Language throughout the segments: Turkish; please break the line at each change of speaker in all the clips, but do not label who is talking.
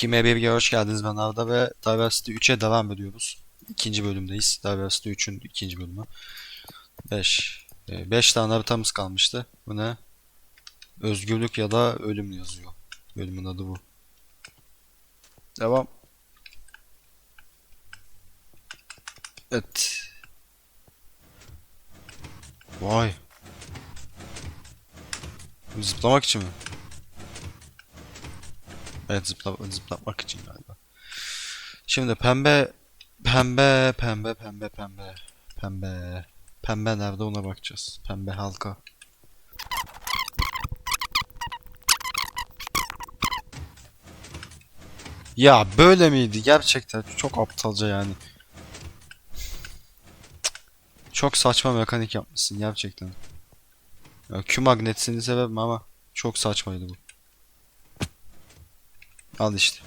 Kime bir hoş geldiniz ben Arda ve Diversity 3'e devam ediyoruz. İkinci bölümdeyiz. Diversity 3'ün ikinci bölümü. 5. 5 tane haritamız kalmıştı. Bu ne? Özgürlük ya da ölüm yazıyor. Bölümün adı bu. Devam. Evet. Vay. Zıplamak için mi? Evet zıpla zıplatmak için galiba. Şimdi pembe pembe pembe pembe pembe pembe pembe nerede ona bakacağız. Pembe halka. Ya böyle miydi gerçekten çok aptalca yani. Çok saçma mekanik yapmışsın gerçekten. Ya, Q magnetini severim ama çok saçmaydı bu. Al işte.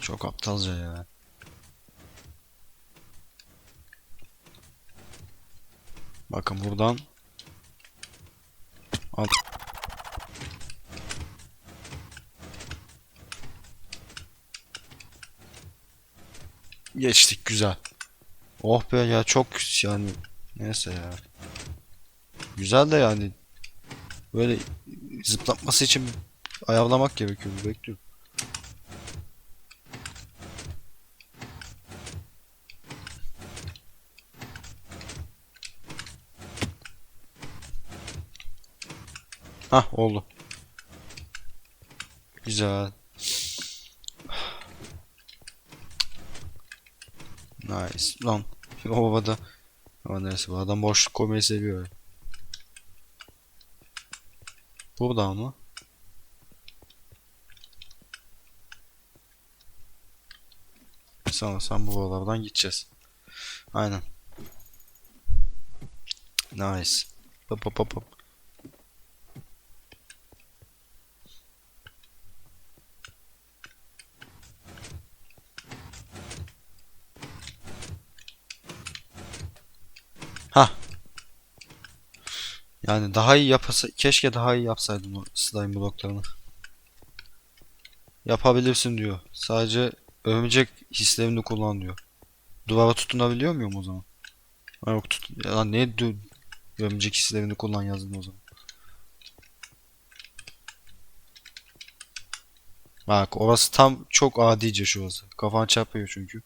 Çok aptalca ya. Bakın buradan al. Geçtik güzel. Oh be ya çok yani neyse ya. Güzel de yani böyle zıplatması için ayarlamak gerekiyor bekliyorum. Hah oldu. Güzel. Nice. Lan o havada. Ama neyse bu adam boşluk koymayı seviyor. Burada mı? Sanırsam bu oralardan gideceğiz. Aynen. Nice. Hop hop hop hop. Ha. Yani daha iyi yapasa keşke daha iyi yapsaydın o slime bloklarını. Yapabilirsin diyor. Sadece örümcek hislerini kullan diyor. Duvara tutunabiliyor muyum o zaman? Yok tut. Ya ne örümcek hislerini kullan yazdın o zaman. Bak orası tam çok adice şurası. Kafan çarpıyor çünkü.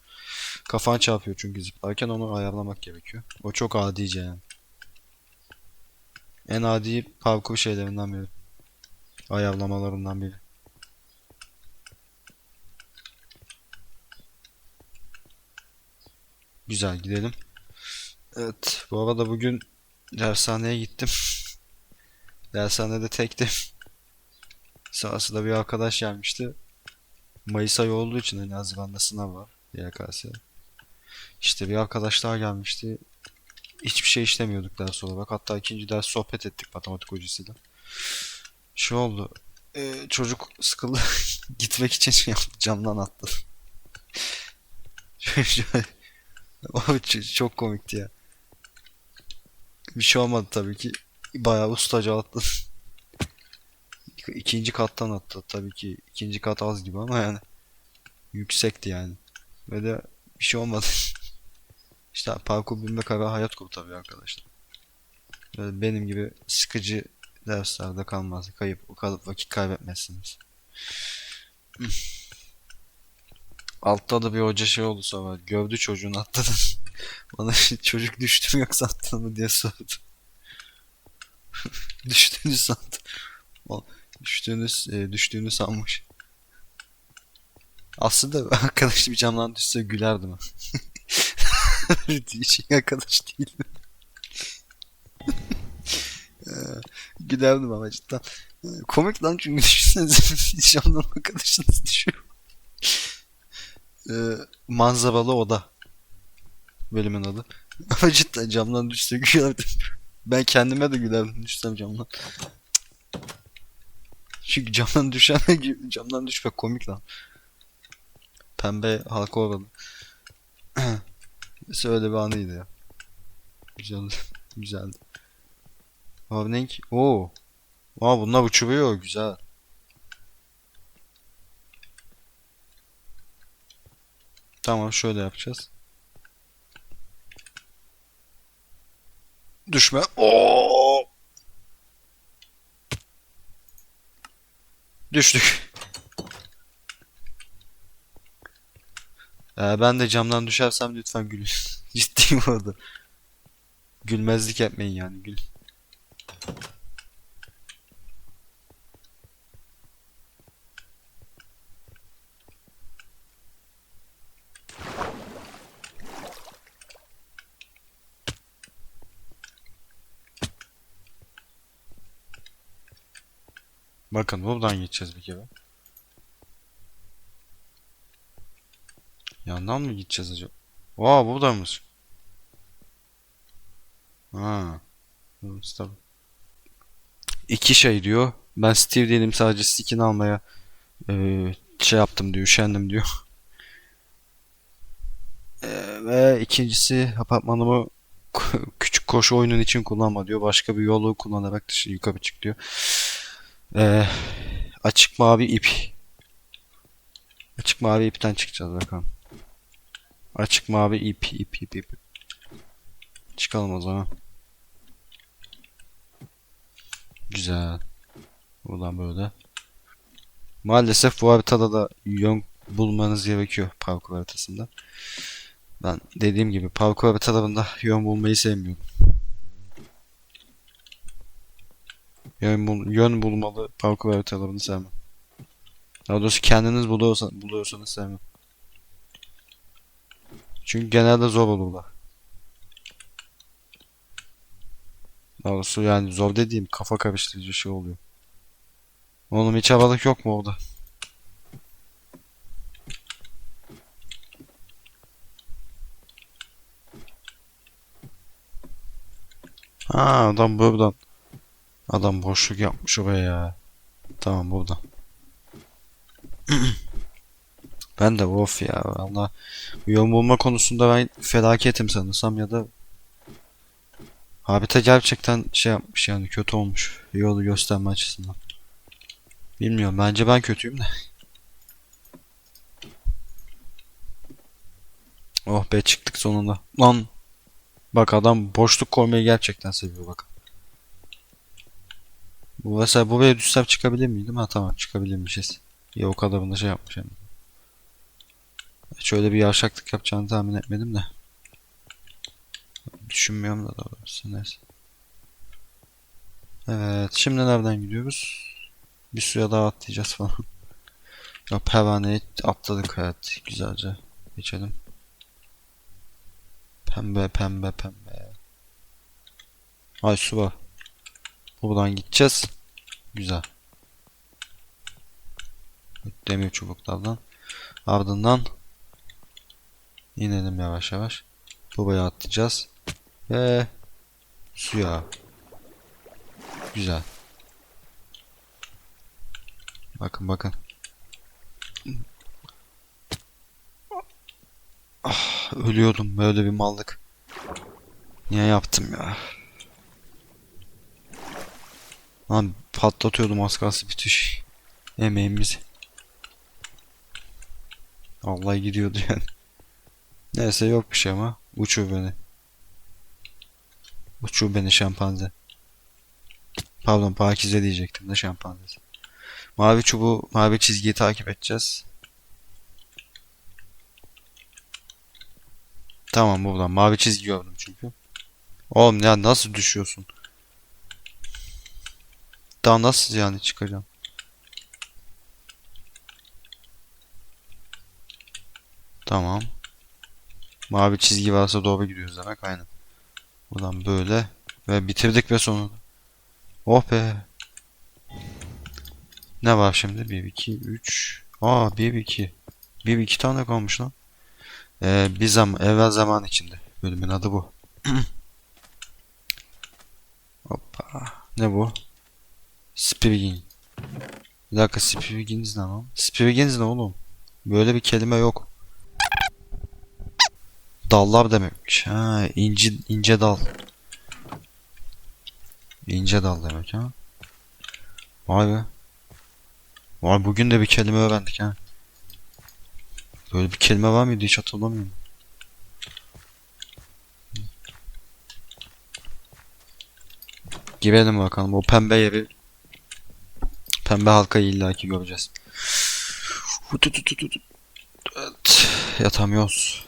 Kafan çarpıyor çünkü zıplarken onu ayarlamak gerekiyor. O çok adice yani. En adi parkur şeylerinden biri. Ayarlamalarından biri. Güzel gidelim. Evet bu arada bugün dershaneye gittim. Dershanede tektim. Sırasında bir arkadaş gelmişti. Mayıs ayı olduğu için hani Haziran'da sınav var. YKS. İşte bir arkadaş daha gelmişti. Hiçbir şey işlemiyorduk ders olarak. Hatta ikinci ders sohbet ettik matematik hocasıyla. Şu oldu. Ee, çocuk sıkıldı. Gitmek için şey yaptı. Camdan ç- çok komikti ya. Bir şey olmadı tabii ki. Bayağı ustaca atladı. İkinci kattan attı. Tabii ki ikinci kat az gibi ama yani. Yüksekti yani. Ve de bir şey olmadı. İşte parkur bilmek ara hayat kurtarıyor arkadaşlar. Böyle benim gibi sıkıcı derslerde kalmaz. Kayıp kalıp vakit kaybetmezsiniz. Altta da bir hoca şey oldu sonra. Gördü çocuğun atladı. Bana çocuk düştü mü yoksa atladı mı diye sordu. Düştüğünü sandı. Düştüğünü, e, düştüğünü sanmış. Aslında arkadaş bir camdan düşse gülerdim. Diyecek arkadaş değil. Ee, Gülerdim ama cidden. Ee, Komik lan çünkü düşünsenize camdan arkadaşınız düşüyor. Ee, manzaralı oda. Bölümün adı. Ama cidden camdan düşse gülerdim. Ben kendime de gülerdim düşsem camdan. Çünkü camdan düşen camdan düşmek komik lan. Pembe halka uğradı. Neyse öyle bir anıydı ya. Güzel. Güzeldi. Havning. Oo. Aa bunlar uçuruyor. Güzel. Tamam şöyle yapacağız. Düşme. Oo. Düştük. Ee, ben de camdan düşersem lütfen gülün. Ciddiyim orada. Gülmezlik yapmayın yani gül. Bakın buradan geçeceğiz bir kere. Yandan mı gideceğiz acaba? Aa buradaymış. Ha. Tabii. İki şey diyor. Ben Steve değilim sadece skin almaya eee, şey yaptım diyor, üşendim diyor. Eee, ve ikincisi apartmanımı küçük koşu oyunun için kullanma diyor. Başka bir yolu kullanarak dışı yukarı çık diyor. Eee, açık mavi ip. Açık mavi ipten çıkacağız bakalım. Açık mavi ip ip ip ip. Çıkalım o zaman. Güzel. Buradan böyle. Maalesef bu haritada da yön bulmanız gerekiyor parkur haritasında. Ben dediğim gibi parkur haritalarında yön bulmayı sevmiyorum. Yön, bul yön bulmalı parkur haritalarını sevmem. Daha doğrusu kendiniz buluyorsan, buluyorsanız sevmem. Çünkü genelde zor olurlar. Doğrusu yani zor dediğim kafa karıştırıcı şey oluyor. Oğlum hiç havalık yok mu orada? Ha adam buradan. Adam boşluk yapmış oraya ya. Tamam buradan. Ben de of ya valla yön bulma konusunda ben felaketim sanırsam ya da Harita gerçekten şey yapmış yani kötü olmuş yolu gösterme açısından. Bilmiyorum bence ben kötüyüm de. Oh be çıktık sonunda. Lan bak adam boşluk koymayı gerçekten seviyor bak. Bu mesela buraya düşsem çıkabilir miydim? Ha tamam çıkabilirmişiz. Ya o kadarını şey yapmış yani. Şöyle bir yavşaklık yapacağını tahmin etmedim de. Düşünmüyorum da doğrusu neyse. Evet şimdi nereden gidiyoruz? Bir suya daha atlayacağız falan. Ya pervaneyi atladık evet güzelce. Geçelim. Pembe pembe pembe. Ay su var. Buradan gideceğiz. Güzel. Demir çubuklardan. Ardından inelim yavaş yavaş. Buraya atlayacağız. Ve suya. Güzel. Bakın bakın. Ah, ölüyordum böyle bir mallık. Niye yaptım ya? Lan patlatıyordum az kalsın bütün şey. Emeğimizi. Allah gidiyordu yani. Neyse yok bir şey ama. Uçur beni. Uçur beni şempanze. Pardon Pakize diyecektim de şempanzesi. Mavi çubuğu, mavi çizgiyi takip edeceğiz. Tamam buradan mavi çizgi gördüm çünkü. Oğlum ya nasıl düşüyorsun? Daha nasıl yani çıkacağım? Tamam. Mavi çizgi varsa doğru gidiyoruz demek aynen. Buradan böyle ve bitirdik ve sonunda. Oh be. Ne var şimdi? 1 2 3. Aa 1 2. 1 2 tane kalmış lan. Ee, bir zaman evvel zaman içinde. Bölümün adı bu. Hoppa. Ne bu? Spirigin. Bir dakika Spirigins ne lan? Spirigins ne oğlum? Böyle bir kelime yok. Dallar demekmiş. Ha, inci, ince dal. İnce dal demek ha. Vay be. Vay bugün de bir kelime öğrendik ha. Böyle bir kelime var mıydı hiç hatırlamıyorum. Girelim bakalım o pembe yeri Pembe halkayı illaki göreceğiz. Evet, yatamıyoruz.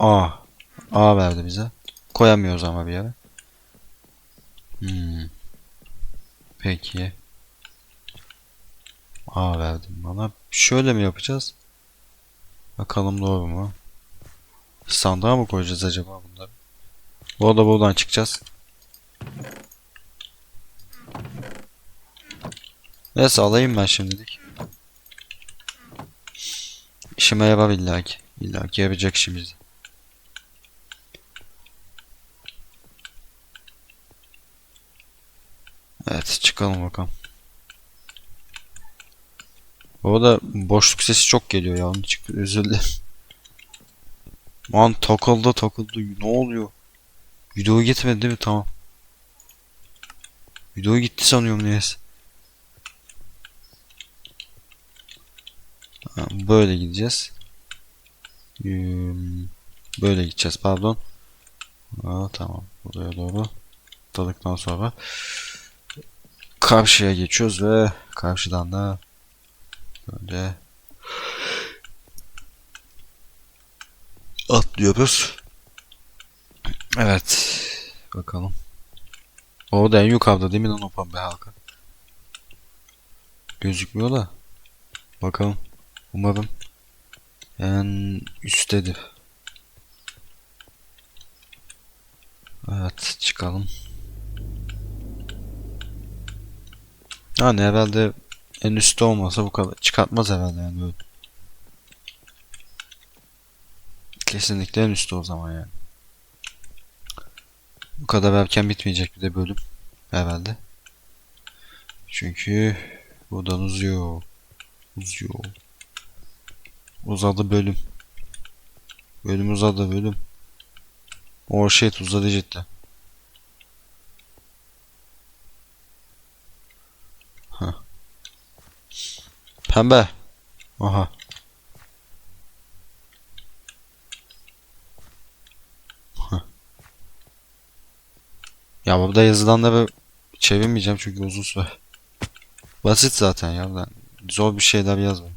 A. A verdi bize. Koyamıyoruz ama bir yere. Hmm. Peki. A verdim bana. Şöyle mi yapacağız? Bakalım doğru mu? Sandığa mı koyacağız acaba bunları? Bu arada buradan çıkacağız. Neyse alayım ben şimdilik. İşime yarar illaki. İllaki yarayacak işimizi. Evet çıkalım bakalım. Bu arada boşluk sesi çok geliyor ya. Onu çık özür dilerim. Lan takıldı takıldı. Ne oluyor? Video gitmedi değil mi? Tamam. Video gitti sanıyorum neyse. Böyle gideceğiz. Böyle gideceğiz pardon. Aa, tamam. Buraya doğru. Dalıktan sonra karşıya geçiyoruz ve karşıdan da böyle atlıyoruz. Evet. Bakalım. Orada en yukarıda değil mi lan o pembe halka? Gözükmüyor da. Bakalım. Umarım en üsttedir. Evet çıkalım. Yani herhalde en üstte olmasa bu kadar çıkartmaz herhalde yani böyle. Kesinlikle en üstte o zaman yani. Bu kadar erken bitmeyecek bir de bölüm herhalde. Çünkü buradan uzuyor. Uzuyor. Uzadı bölüm. Bölüm uzadı bölüm. O şey uzadı cidden. Pembe. Aha. Ya burada yazılanları çevirmeyeceğim çünkü uzun süre. Basit zaten ya. Ben zor bir şeyler yazmayayım.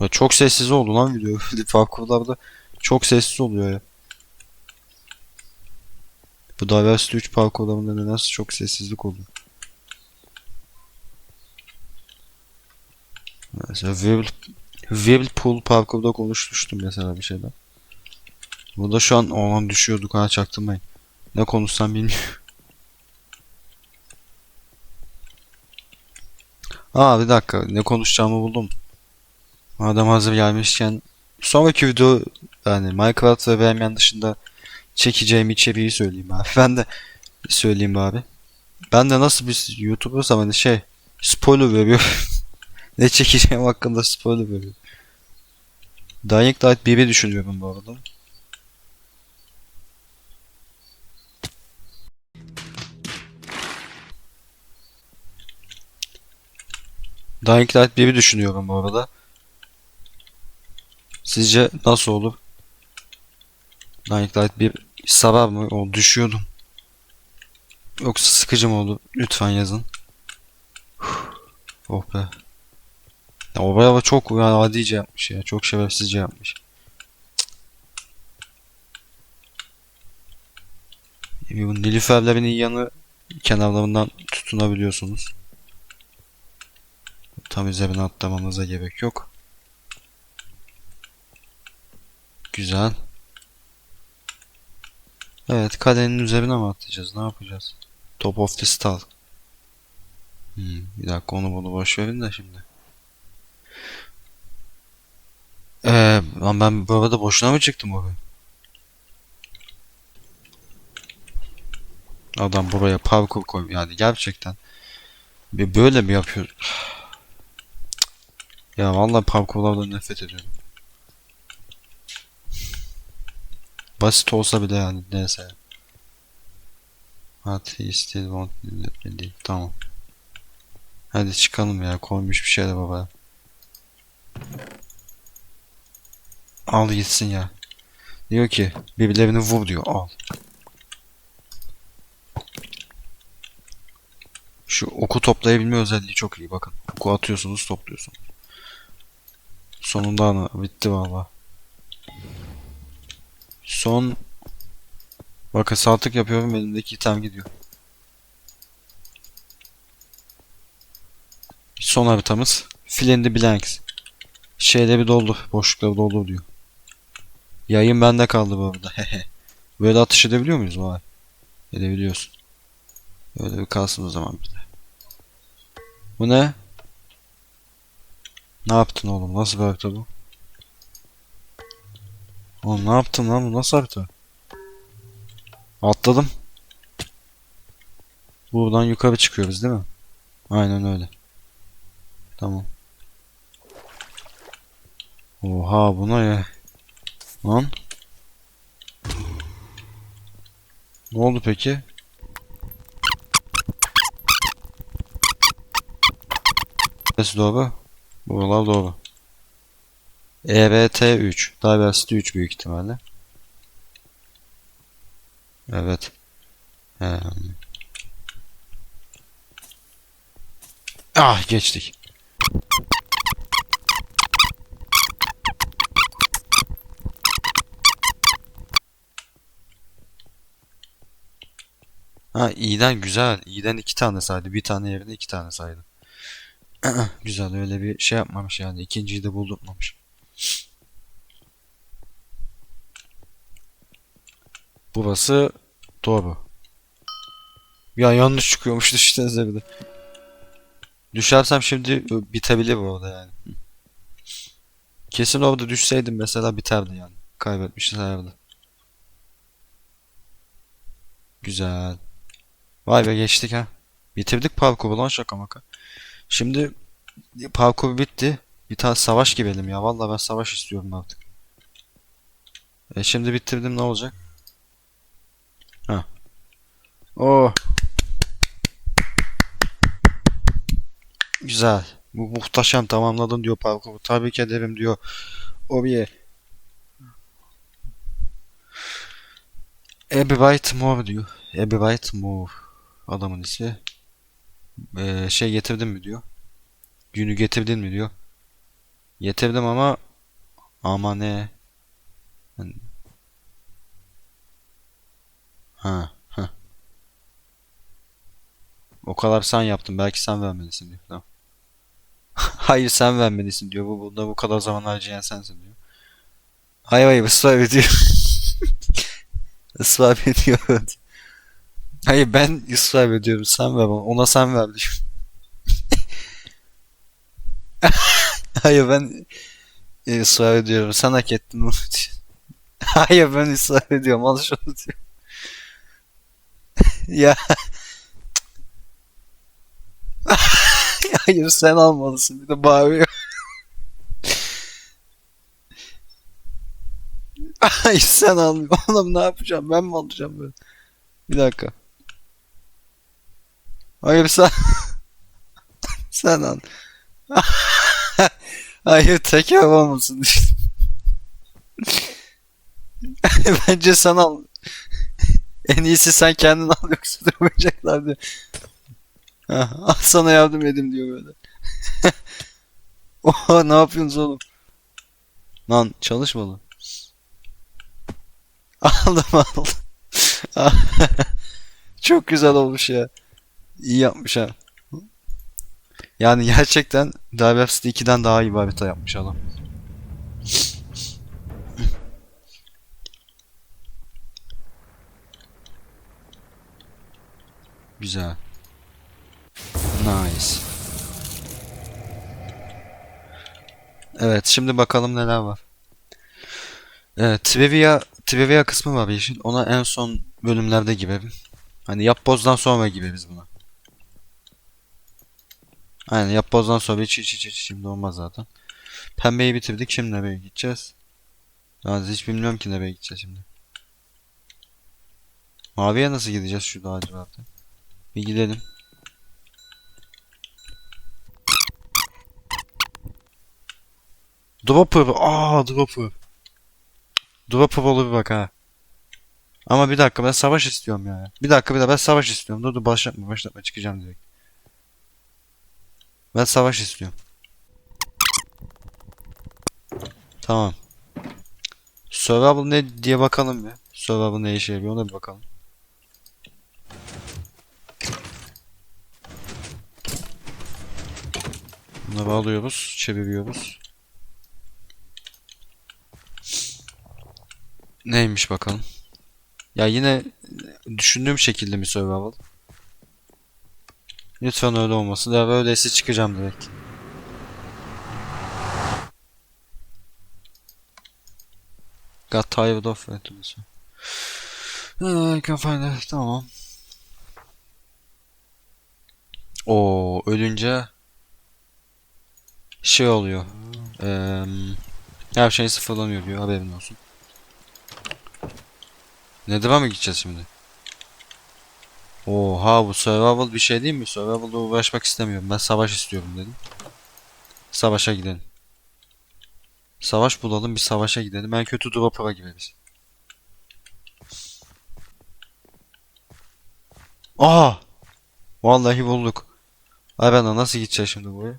Ya çok sessiz oldu lan video. Parkurlarda çok sessiz oluyor ya. Bu Diversity 3 parkurlarında nedense çok sessizlik oluyor. Mesela Whirl Whirlpool parkurda konuşmuştum mesela bir şeyden. Burada şu an olan düşüyorduk ha çaktırmayın. Ne konuşsam bilmiyorum. Aa bir dakika ne konuşacağımı buldum. Madem hazır gelmişken sonraki video yani Minecraft ve Rayman dışında çekeceğim içeriği söyleyeyim abi. Ben de söyleyeyim abi. Ben de nasıl bir YouTuber'sam hani şey spoiler veriyorum. ne çekeceğim hakkında spoiler veriyorum. Dying Light 1'i düşünüyorum bu arada. Dying Light 1'i düşünüyorum bu arada. Sizce nasıl olur? Dying Light 1 sarar mı? O düşüyordum. Yoksa sıkıcı mı olur? Lütfen yazın. Oh be. Ya o bayağı çok yani adice yapmış ya. Çok şerefsizce yapmış. Bu Nilüferlerin yanı kenarlarından tutunabiliyorsunuz. Tam üzerine atlamanıza gerek yok. Güzel. Evet kalenin üzerine mi atlayacağız? Ne yapacağız? Top of the stall. Hmm, bir dakika onu bunu boş verin de şimdi. Ee, lan ben bu arada boşuna mı çıktım oraya? Adam buraya parkur koy yani gerçekten. Bir böyle mi yapıyor? Ya vallahi parkurlardan nefret ediyorum. Basit olsa bile yani neyse. What he still değil. Tamam. Hadi çıkalım ya. Koymuş bir şeyler baba. Al gitsin ya. Diyor ki birbirlerini vur diyor. Al. Şu oku toplayabilme özelliği çok iyi bakın. Oku atıyorsunuz topluyorsunuz. Sonunda ana bitti valla. Son Bakın saltık yapıyorum elimdeki item gidiyor. Son haritamız. Fill in the blanks. Şeyleri doldur. Boşlukları doldur diyor. Yayın bende kaldı bu arada. Böyle atış edebiliyor muyuz? Vay. Edebiliyorsun. Öyle bir kalsın o zaman bir de. Bu ne? Ne yaptın oğlum? Nasıl bir harita bu? Oğlum ne yaptın lan? Bu nasıl harita? Atladım. Buradan yukarı çıkıyoruz değil mi? Aynen öyle. Tamam. Oha buna ya. Lan. Ne oldu peki? Neresi doğru? Buralar doğru. ERT 3. Diversity 3 büyük ihtimalle. Evet. Ee, Ah geçtik. Ha iyiden güzel. İyiden iki tane saydı. Bir tane yerine iki tane saydı. güzel öyle bir şey yapmamış yani. İkinciyi de buldurtmamış. Burası doğru. Ya yanlış çıkıyormuş düşünsenize bir de. Düşersem şimdi bitebilir orada yani. Kesin orada düşseydim mesela biterdi yani. Kaybetmişlerdi. Güzel. Vay be geçtik ha. Bitirdik parkuru lan şaka maka. Şimdi parkur bitti. Bir tane savaş girelim ya. Vallahi ben savaş istiyorum artık. E şimdi bitirdim ne olacak? Ha. Oh. Güzel. Bu muhteşem tamamladın diyor parkuru. Tebrik ederim diyor. Oraya. Everbright More diyor. Everbright More. Adamın ismi. Ee, şey getirdin mi diyor. Günü getirdin mi diyor. Getirdim ama ama ne? Ha, ha. O kadar sen yaptın. Belki sen vermelisin diyor. Tamam. Hayır sen vermelisin diyor. Bu bunda bu kadar zaman harcayan sensin diyor. Hayır hayır ısrar ediyor. ısrar ediyor. Hayır ben ısrar ediyorum. Sen ver. Ona sen ver diyor. Hayır ben ısrar ediyorum. Sen hak ettin bunu diyor. Hayır ben ısrar ediyorum. Al şunu diyor. ya Hayır sen almalısın. Bir de bağırıyor. Hayır sen al. Oğlum ne yapacağım? Ben mi alacağım böyle? Bir dakika. Hayır sen sen al. Hayır tekrar olmasın. Bence sen al. En iyisi sen kendin al yoksa dövecekler diyor. Ha, al sana yardım edeyim diyor böyle. Oha ne yapıyorsunuz oğlum? Lan çalışmadı. Aldım aldım. Çok güzel olmuş ya. İyi yapmış ha. Yani gerçekten Diversity 2'den daha iyi bir harita yapmış adam. Güzel. Nice. Evet şimdi bakalım neler var. Evet trivia, trivia kısmı var işin. Ona en son bölümlerde girelim. Hani yapbozdan sonra gireriz buna. Aynen yapbozdan sonra hiç hiç hiç, hiç şimdi olmaz zaten. Pembeyi bitirdik. Şimdi nereye gideceğiz? Yalnız hiç bilmiyorum ki nereye gideceğiz şimdi. Maviye nasıl gideceğiz şu dağa civarda? Bir gidelim. Dropper. Aa dropper. Dropper olur bak ha. Ama bir dakika ben savaş istiyorum ya. Bir dakika bir dakika ben savaş istiyorum. Dur dur başlatma başlatma çıkacağım direkt. Ben savaş istiyorum. Tamam. Survival ne diye bakalım bir. Survival ne işe yarıyor ona bir bakalım. Bunları alıyoruz, çeviriyoruz. Neymiş bakalım. Ya yine düşündüğüm şekilde mi survival? Lütfen öyle olmasın. Ya öyleyse çıkacağım direkt. Got tired of it. Find it. Tamam. O ölünce şey oluyor. Eee her şey sıfırlanıyor diyor haberin olsun. Nether'a mı gideceğiz şimdi? Oha bu survival bir şey değil mi? Survival'da uğraşmak istemiyorum. Ben savaş istiyorum dedim. Savaşa gidelim. Savaş bulalım bir savaşa gidelim. En kötü drop'a gireriz. Aha! Vallahi bulduk. Ay de nasıl gideceğiz şimdi buraya?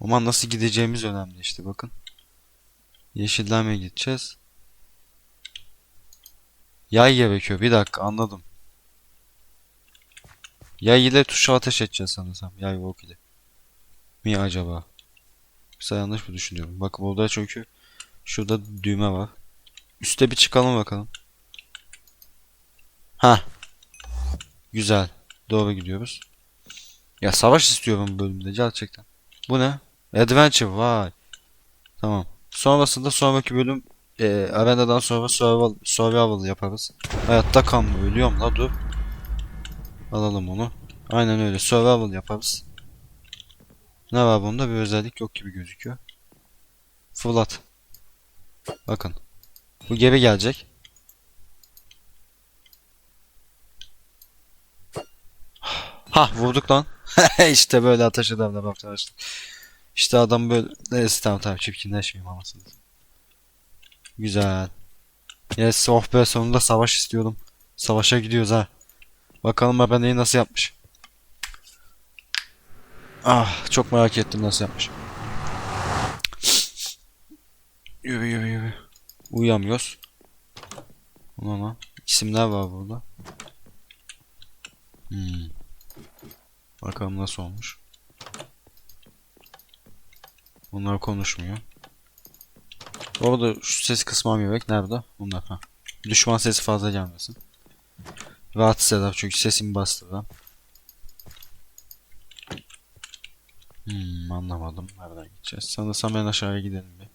Aman nasıl gideceğimiz önemli işte bakın. Yeşilden mi gideceğiz? Yay gerekiyor. Bir dakika anladım. Yay ile tuşa ateş edeceğiz sanırsam. Yay ok ile. Mi acaba? Yoksa yanlış mı düşünüyorum? Bakın burada çünkü şurada düğme var. Üste bir çıkalım bakalım. Ha. Güzel. Doğru gidiyoruz. Ya savaş istiyorum bu bölümde gerçekten. Bu ne? Adventure vay. Tamam. Sonrasında sonraki bölüm e, arenadan sonra survival, survival yaparız. Hayatta kalma ölüyorum la dur. Alalım onu. Aynen öyle survival yaparız. Ne var bunda bir özellik yok gibi gözüküyor. Fırlat. Bakın. Bu geri gelecek. Ha vurduk lan. işte böyle ateş adamlar arkadaşlar. İşte adam böyle neyse tamam tamam çirkinleşmeyeyim amasını. Güzel. Yes oh be sonunda savaş istiyordum. Savaşa gidiyoruz ha. Bakalım Abena'yı nasıl yapmış. Ah çok merak ettim nasıl yapmış. Yürü yürü yürü. Uyuyamıyoruz. Ulan isimler var burada. Hmm. Bakalım nasıl olmuş. Bunlar konuşmuyor. Orada şu ses kısmam gerek. Nerede? Bunlar ha. Düşman sesi fazla gelmesin. Rahatsız eder çünkü sesimi bastırdım. Hmm, anlamadım. Nereden gideceğiz? Sanırsam en aşağıya gidelim bir.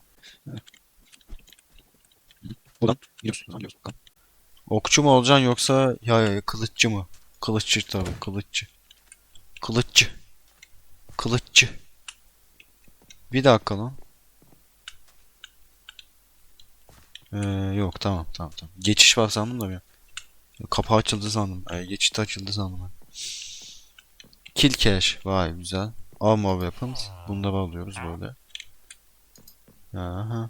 Buradan gidiyoruz bakalım. Okçu mu olacaksın yoksa ya, ya kılıççı mı? Kılıççı tabii kılıççı. Kılıççı. Kılıççı. Bir dakika lan. Ee, yok tamam tamam tamam. Geçiş var sandım da bir. Kapı açıldı sandım. Ee, geçit açıldı sandım ben. Kill cache. Vay güzel. Armor weapons. Bunları alıyoruz böyle. Aha.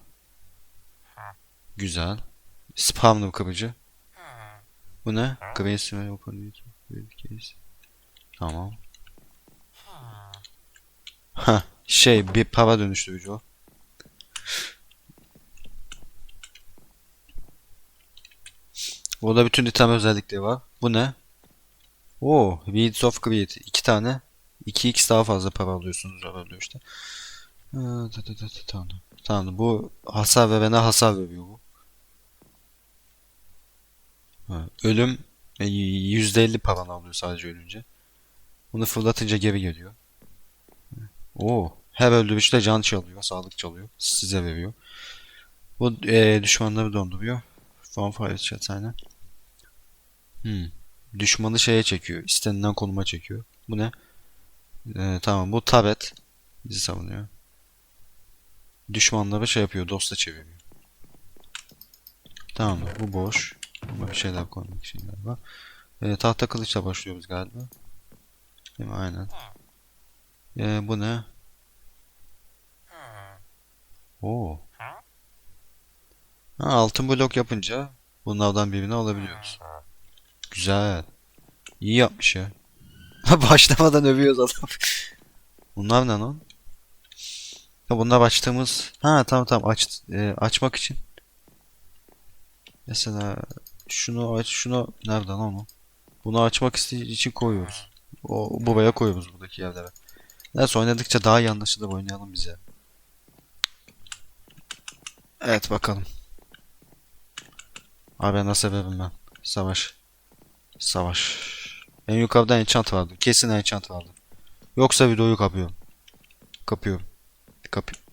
Güzel. Spawner kırıcı. Bu ne? Grace ve open case. Tamam. Ha, şey bir para dönüştürücü o. Burada bütün item özellikleri var. Bu ne? Oo, Weeds of Greed. iki tane. 2x daha fazla para alıyorsunuz öyle işte. Tamam. Tamam. Bu hasar verene hasar veriyor bu. Ölüm e, %50 paranı alıyor sadece ölünce. Bunu fırlatınca geri geliyor. Oo, her öldürüşte can çalıyor, sağlık çalıyor. Size veriyor. Bu e, düşmanları donduruyor. From fire chat aynen. Hmm. Düşmanı şeye çekiyor. istenilen konuma çekiyor. Bu ne? Ee, tamam bu tabet. Bizi savunuyor. Düşmanları şey yapıyor, dosta çeviriyor. Tamam bu boş. Ama bir şeyler koymak için galiba. Ee, tahta kılıçla başlıyoruz galiba. Değil mi? Aynen. Ee, bu ne? Oo. Ha, altın blok yapınca bunlardan birini alabiliyoruz. Güzel. İyi yapmış ya. Başlamadan övüyoruz adam. Bunlar ne lan? Ha bunlar açtığımız... Ha tamam tamam aç, e, açmak için. Mesela şunu aç şunu nereden onu? Bunu açmak için koyuyoruz. O buraya koyuyoruz buradaki yerlere. Neyse oynadıkça daha iyi anlaşılır oynayalım bize. Evet bakalım. Abi nasıl severim ben. Savaş. Savaş. En yukarıda enchant vardı. Kesin enchant vardı. Yoksa videoyu kapıyorum. Kapıyorum. Kapı